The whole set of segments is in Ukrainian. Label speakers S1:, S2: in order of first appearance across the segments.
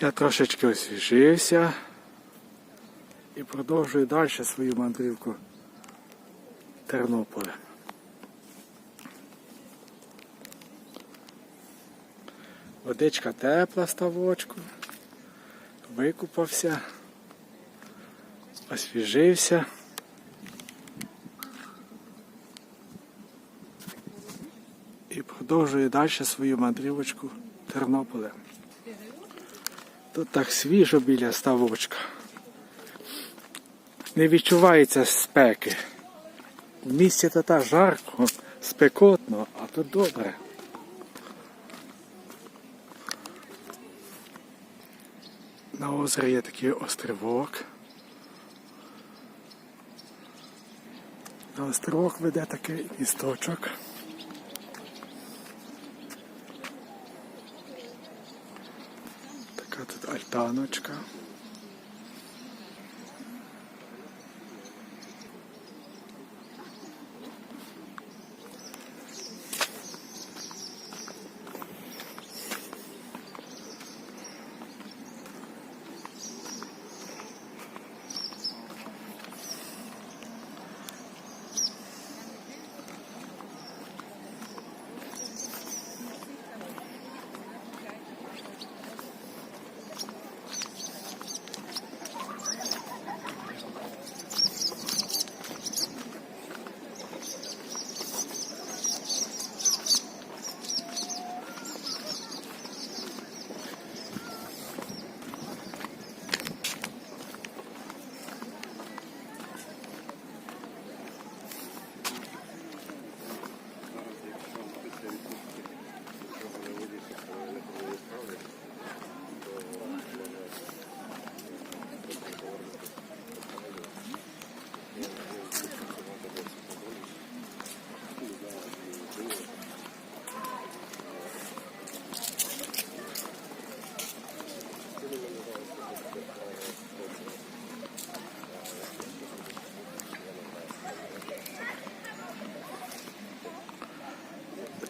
S1: Я трошечки освіжився і продовжую далі свою мандрівку Тернополем. Водичка тепла в ставочку. Викупався, освіжився. І продовжую далі свою мандрівочку Тернополем. Тут так свіжо біля ставочка. Не відчувається спеки. В місті то так жарко, спекотно, а тут добре. На озері є такий острівок. На острівок веде такий місточок. Така тут альтаночка.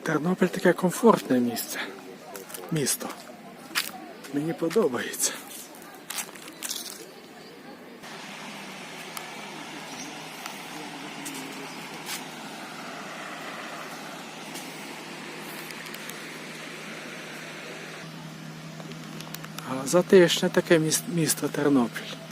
S1: Тернопіль таке комфортне місце. Місто. Мені подобається. Затишне таке міс- місто Тернопіль.